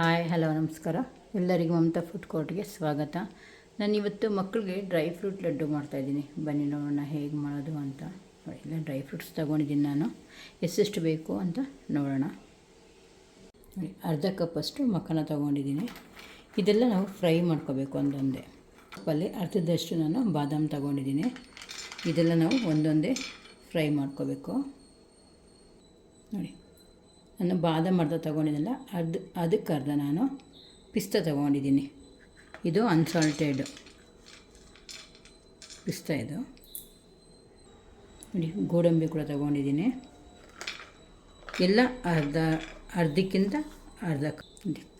Hi, hello, ನಮಸ್ಕಾರ. ಎಲ್ಲರಿಗೂ Mamata food ಕೋರ್ಟ್ಗೆ ಸ್ವಾಗತ. ನಾನು ಇವತ್ತು ಮಕ್ಕಳಿಗೆ ಡ್ರೈ ಫ್ರೂಟ್ ಲಡ್ಡು ಮಾಡ್ತಾಯಿದ್ದೀನಿ ಬನ್ನಿ ನೋಡೋಣ ಹೇಗೆ ಮಾಡೋದು ಅಂತ. ಇಲ್ಲ, ಡ್ರೈ ಫ್ರೂಟ್ಸ್ ತೊಗೊಂಡಿದ್ದೀನಿ ನಾನು. ಎಷ್ಟೆಷ್ಟು ಬೇಕು ಅಂತ ನೋಡೋಣ. ನೋಡಿ, ಅರ್ಧ ಕಪ್ಪಷ್ಟು ಮಕ್ಕನ ತೊಗೊಂಡಿದ್ದೀನಿ. ಇದೆಲ್ಲ ನಾವು ಫ್ರೈ ಮಾಡ್ಕೋಬೇಕು ಒಂದೊಂದೇ ಕಪ್ಪಲ್ಲಿ. ಅರ್ಧದಷ್ಟು ನಾನು ಬಾದಾಮ್ ತೊಗೊಂಡಿದ್ದೀನಿ. ಇದೆಲ್ಲ ನಾವು ಒಂದೊಂದೇ ಫ್ರೈ ಮಾಡ್ಕೋಬೇಕು. ನೋಡಿ ನಾನು ಬಾದಾಮ್ ಅರ್ಧ ತೊಗೊಂಡಿದ್ದಲ್ಲ ಅರ್ಧ ಅದಕ್ಕೆ ಅರ್ಧ ನಾನು ಪಿಸ್ತಾ ತೊಗೊಂಡಿದ್ದೀನಿ. ಇದು ಅನ್ಸಾಲ್ಟೆಡ್ ಪಿಸ್ತಾ ಇದು. ನೋಡಿ, ಗೋಡಂಬಿ ಕೂಡ ತೊಗೊಂಡಿದ್ದೀನಿ. ಎಲ್ಲ ಅರ್ಧ, ಅರ್ಧಕ್ಕಿಂತ ಅರ್ಧ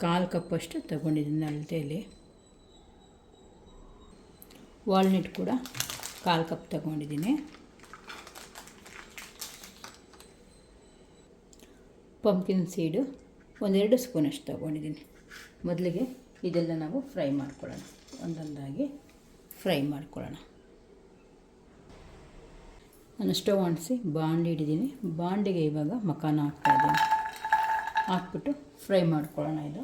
ಕಾಲು ಕಪ್ಪಷ್ಟು ತೊಗೊಂಡಿದ್ದೀನಿ ಅಳತೆಯಲ್ಲಿ ವಾಲ್ನಟ್ ಕೂಡ ಕಾಲು ಕಪ್ ತೊಗೊಂಡಿದ್ದೀನಿ. ಪಂಪ್ಕಿನ್ ಸೀಡು ಒಂದೆರಡು ಸ್ಪೂನಷ್ಟು ತೊಗೊಂಡಿದ್ದೀನಿ. ಮೊದಲಿಗೆ ಇದೆಲ್ಲ ನಾವು ಫ್ರೈ ಮಾಡ್ಕೊಳ್ಳೋಣ. ಒಂದೊಂದಾಗಿ ಫ್ರೈ ಮಾಡ್ಕೊಳ್ಳೋಣ. ನಾನು ಸ್ಟವ್ ಆಣಿಸಿ ಬಾಂಡಿ ಹಿಡಿದ್ದೀನಿ ಬಾಂಡಿಗೆ ಇವಾಗ ಮಕಾನ ಹಾಕ್ತಾಯಿದ್ದೀನಿ ಹಾಕ್ಬಿಟ್ಟು ಫ್ರೈ ಮಾಡ್ಕೊಳ್ಳೋಣ ಇದು.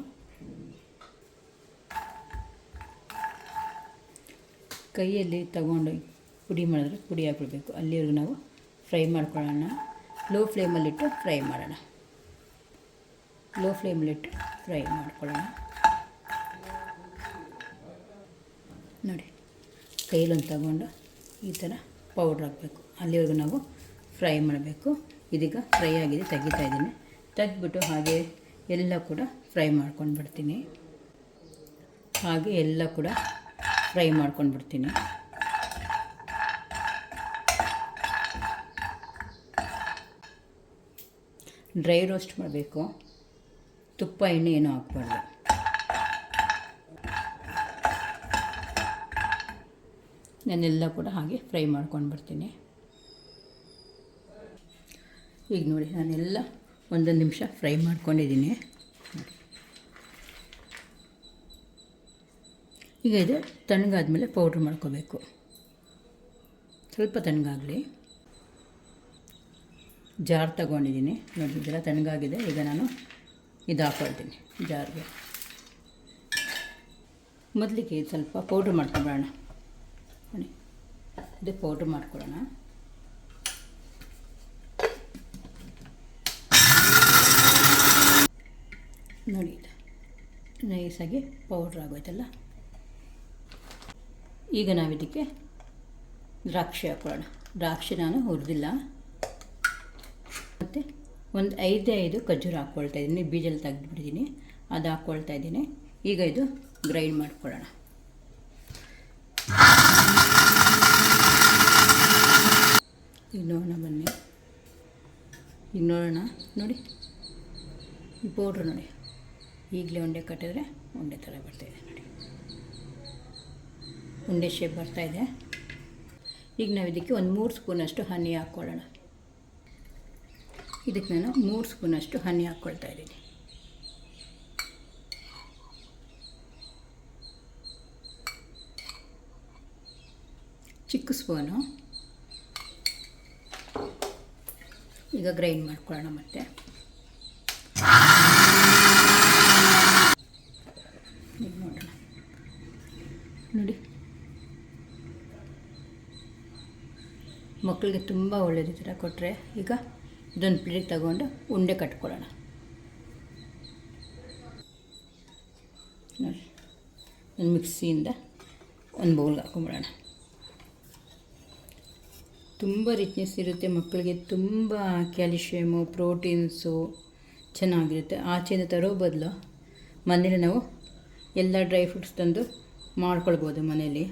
ಕೈಯಲ್ಲಿ ತಗೊಂಡು ಪುಡಿ ಮಾಡಿದ್ರೆ ಪುಡಿ ಹಾಕ್ಬಿಡ್ಬೇಕು. ಅಲ್ಲಿವರೆಗೂ ನಾವು ಫ್ರೈ ಮಾಡ್ಕೊಳ್ಳೋಣ. ಲೋ ಫ್ಲೇಮಲ್ಲಿಟ್ಟು ಫ್ರೈ ಮಾಡೋಣ. ಲೋ ಫ್ಲೇಮ್ಲಿಟ್ಟು ಫ್ರೈ ಮಾಡ್ಕೊಳ್ಳೋಣ. ನೋಡಿ, ಕೈಲೊಂದು ತಗೊಂಡು ಈ ಥರ ಪೌಡ್ರ್ ಹಾಕಬೇಕು. ಅಲ್ಲಿವರೆಗೂ ನಾವು ಫ್ರೈ ಮಾಡಬೇಕು. ಇದೀಗ ಫ್ರೈ ಆಗಿದೆ, ತೆಗಿತಾ ಇದ್ದೀನಿ. ತೆಗೆದ್ಬಿಟ್ಟು ಹಾಗೆ ಎಲ್ಲ ಕೂಡ ಫ್ರೈ ಮಾಡ್ಕೊಂಡು ಬಿಡ್ತೀನಿ ಹಾಗೆ ಎಲ್ಲ ಕೂಡ ಫ್ರೈ ಮಾಡ್ಕೊಂಡು ಬಿಡ್ತೀನಿ ಡ್ರೈ ರೋಸ್ಟ್ ಮಾಡಬೇಕು. ತುಪ್ಪ ಎಣ್ಣೆ ಏನೂ ಹಾಕ್ಬಾರ್ದು. ನಾನೆಲ್ಲ ಕೂಡ ಹಾಗೆ ಫ್ರೈ ಮಾಡ್ಕೊಂಡು ಬರ್ತೀನಿ. ಈಗ ನೋಡಿ, ನಾನೆಲ್ಲ ಒಂದೊಂದು ನಿಮಿಷ ಫ್ರೈ ಮಾಡ್ಕೊಂಡಿದ್ದೀನಿ. ಈಗ ಇದು ತಣ್ಣಗಾದ್ಮೇಲೆ ಪೌಡ್ರ್ ಮಾಡ್ಕೋಬೇಕು. ಸ್ವಲ್ಪ ತಣ್ಣಗಾಗಲಿ. ಜಾರ್ ತಗೊಂಡಿದ್ದೀನಿ. ನೋಡಿ ತಣ್ಣಗಾಗಿದೆ. ಈಗ ನಾನು ಇದು ಹಾಕೊಳ್ತೀನಿ ಜಾರಿಗೆ. ಮೊದಲಿಗೆ ಸ್ವಲ್ಪ ಪೌಡ್ರ್ ಮಾಡ್ಕೊಂಬಿಡೋಣ ನೋಡಿ, ಇದು ಪೌಡ್ರ್ ಮಾಡ್ಕೊಳ್ಳೋಣ ನೋಡಿ, ಇದು ನೈಸಾಗಿ ಪೌಡ್ರ್ ಆಗೋಯ್ತಲ್ಲ. ಈಗ ನಾವು ಇದಕ್ಕೆ ದ್ರಾಕ್ಷಿ ಹಾಕ್ಕೊಳ್ಳೋಣ. ದ್ರಾಕ್ಷಿ ನಾನು ಹುರಿದಿಲ್ಲ. ಒಂದು ಐದೇ ಐದು ಖಜೂರ ಹಾಕ್ಕೊಳ್ತಾ ಇದ್ದೀನಿ ಬೀಜಲ್ಲಿ ತೆಗೆದುಬಿಟ್ಟಿದ್ದೀನಿ ಅದು ಹಾಕ್ಕೊಳ್ತಾ ಇದ್ದೀನಿ. ಈಗ ಇದು ಗ್ರೈಂಡ್ ಮಾಡ್ಕೊಳ್ಳೋಣ. ಈಗ ನೋಡೋಣ ಬನ್ನಿ. ಈಗ ನೋಡೋಣ, ನೋಡಿ. ಈ ಪೌಡ್ರ್ ನೋಡಿ. ಈಗಲೇ ಉಂಡೆ ಕಟ್ಟಿದ್ರೆ ಉಂಡೆ ಥರ ಬರ್ತಾಯಿದೆ ನೋಡಿ. ಉಂಡೆ ಶೇಪ್ ಬರ್ತಾಯಿದೆ ಈಗ ನಾವು ಇದಕ್ಕೆ ಒಂದು ಮೂರು ಸ್ಪೂನಷ್ಟು ಹನಿ ಹಾಕ್ಕೊಳ್ಳೋಣ. ಇದಕ್ಕೆ ನಾನು ಮೂರು ಸ್ಪೂನಷ್ಟು ಹನಿ ಹಾಕ್ಕೊಳ್ತಾ ಇದ್ದೀನಿ. ಚಿಕ್ಕ ಸ್ಪೂನು. ಈಗ ಗ್ರೈಂಡ್ ಮಾಡ್ಕೊಳ್ಳೋಣ ಮತ್ತೆ. ನೋಡಿ. ಮಕ್ಕಳಿಗೆ ತುಂಬ ಒಳ್ಳೆಯದು ಥರ ಕೊಟ್ಟರೆ ಈಗ ಇದೊಂದು ಪ್ಲೇಟ್ ತಗೊಂಡು ಉಂಡೆ ಕಟ್ಕೊಳ್ಳೋಣ. ನೋಡಿ, ಒಂದು ಮಿಕ್ಸಿಯಿಂದ ಒಂದು ಬೌಲ್ ಹಾಕೊಂಬಿಡೋಣ. ತುಂಬ ರಿಚ್ನೆಸ್ ಇರುತ್ತೆ, ಮಕ್ಕಳಿಗೆ ತುಂಬ ಕ್ಯಾಲ್ಶಿಯಮು ಪ್ರೋಟೀನ್ಸು ಚೆನ್ನಾಗಿರುತ್ತೆ. ಆಚೆಯಿಂದ ತರೋ ಬದಲು ಮನೇಲಿ ನಾವು ಎಲ್ಲ ಡ್ರೈ ಫ್ರೂಟ್ಸ್ ತಂದು ಮಾಡ್ಕೊಳ್ಬೋದು ಮನೇಲಿ.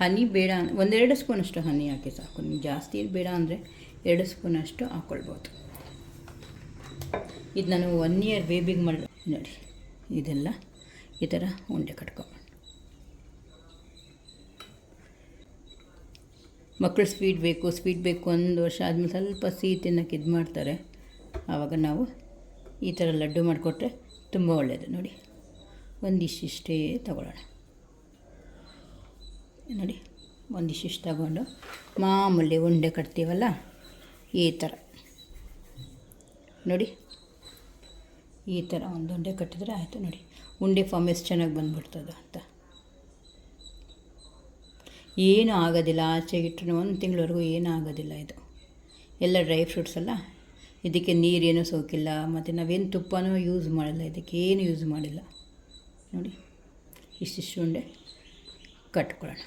ಹನಿ ಬೇಡ ಒಂದೆರಡು ಸ್ಪೂನಷ್ಟು ಹನಿ ಹಾಕಿ ಸಾಕು. ನೀವು ಜಾಸ್ತಿ ಬೇಡ ಅಂದರೆ ಎರಡು ಸ್ಪೂನಷ್ಟು ಹಾಕ್ಕೊಳ್ಬೋದು ಇದು ನಾನು ಒನ್ ಇಯರ್ ಬೇಬಿಗೆ ಮಾಡಿ, ನೋಡಿ, ಇದೆಲ್ಲ ಈ ಥರ ಉಂಡೆ ಕಟ್ಕೊಂಡು ಮಕ್ಕಳು ಸ್ವೀಟ್ ಬೇಕು ಸ್ವೀಟ್ ಬೇಕು ಒಂದು ವರ್ಷ ಆದಮೇಲೆ ಸ್ವಲ್ಪ ಸಿಹಿ ತಿನ್ನೋಕೆ ಇದು ಮಾಡ್ತಾರೆ. ಆವಾಗ ನಾವು ಈ ಥರ ಲಡ್ಡು ಮಾಡಿಕೊಟ್ರೆ ತುಂಬ ಒಳ್ಳೆಯದು ನೋಡಿ ಒಂದಿಷ್ಟಿಷ್ಟೇ ತಗೊಳ್ಳೋಣ. ನೋಡಿ ಒಂದಿಷ್ಟು ತಗೊಂಡು ಮಾಮೂಲಿ ಉಂಡೆ ಕಟ್ತೀವಲ್ಲ, ಈ ಥರ. ನೋಡಿ, ಈ ಥರ ಒಂದು ಉಂಡೆ ಕಟ್ಟಿದ್ರೆ ಆಯಿತು, ನೋಡಿ. ಉಂಡೆ ಫಾರ್ಮ್ ಎಷ್ಟು ಚೆನ್ನಾಗಿ ಬಂದ್ಬಿಡ್ತದೆ ಅಂತ. ಏನೂ ಆಗೋದಿಲ್ಲ, ಆಚೆ ಇಟ್ಟರೆ ಒಂದು ತಿಂಗಳವರೆಗೂ ಏನೂ ಆಗೋದಿಲ್ಲ ಇದು. ಎಲ್ಲ ಡ್ರೈ ಫ್ರೂಟ್ಸ್ ಅಲ್ಲ, ಇದಕ್ಕೆ ನೀರೇನು ಸೋಕಿಲ್ಲ, ಮತ್ತು ನಾವೇನು ತುಪ್ಪನೂ ಯೂಸ್ ಮಾಡಲ್ಲ, ಇದಕ್ಕೆ ಏನು ಯೂಸ್ ಮಾಡಿಲ್ಲ. ನೋಡಿ ಇಷ್ಟಿಷ್ಟು ಉಂಡೆ. ಕಟ್ಕೊಳ್ಳೋಣ.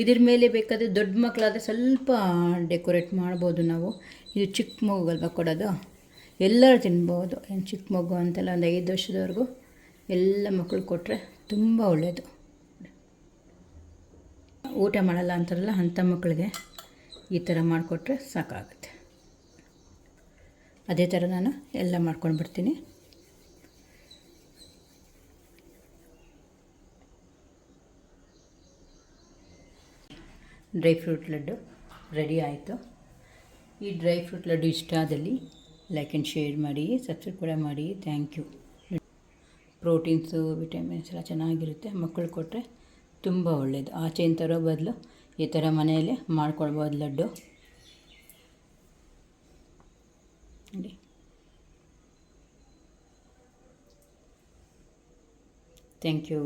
ಇದ್ರ ಮೇಲೆ ಬೇಕಾದರೆ ದೊಡ್ಡ ಮಕ್ಕಳಾದರೆ ಸ್ವಲ್ಪ ಡೆಕೋರೇಟ್ ಮಾಡ್ಬೋದು ನಾವು. ಇದು ಚಿಕ್ಕ ಮಗುಗಲ್ವ ಕೊಡೋದು. ಎಲ್ಲರೂ ತಿನ್ಬೋದು. ಏನು ಚಿಕ್ಕ ಮಗು ಅಂತೆಲ್ಲ ಒಂದು ಐದು ವರ್ಷದವರೆಗೂ ಎಲ್ಲ ಮಕ್ಕಳು ಕೊಟ್ಟರೆ ತುಂಬ ಒಳ್ಳೆಯದು ಊಟ ಮಾಡಲ್ಲ ಅಂತಾರಲ್ಲ ಅಂಥ ಮಕ್ಕಳಿಗೆ ಈ ಥರ ಮಾಡಿಕೊಟ್ರೆ ಸಾಕಾಗುತ್ತೆ. ಅದೇ ಥರ ನಾನು ಎಲ್ಲ ಮಾಡ್ಕೊಂಡು ಬಿಡ್ತೀನಿ ಡ್ರೈ ಫ್ರೂಟ್ ಲಡ್ಡು ರೆಡಿ ಆಯಿತು. ಈ ಡ್ರೈ ಫ್ರೂಟ್ ಲಡ್ಡು ಇಷ್ಟ ಆದಲ್ಲಿ ಲೈಕ್ ಆ್ಯಂಡ್ ಶೇರ್ ಮಾಡಿ, ಸಬ್ಸ್ಕ್ರೈಬ್ ಕೂಡ ಮಾಡಿ. Thank you. ಪ್ರೋಟೀನ್ಸು, ವಿಟಮಿನ್ಸ್ ಎಲ್ಲ ಚೆನ್ನಾಗಿರುತ್ತೆ. ಮಕ್ಕಳು ಕೊಟ್ಟರೆ ತುಂಬ ಒಳ್ಳೆಯದು ಆಚೆಯಿಂದ ತರೋ ಬದಲು ಈ ಥರ ಮನೆಯಲ್ಲೇ ಮಾಡ್ಕೊಳ್ಬೋದು ಲಡ್ಡು. ನೋಡಿ. Thank you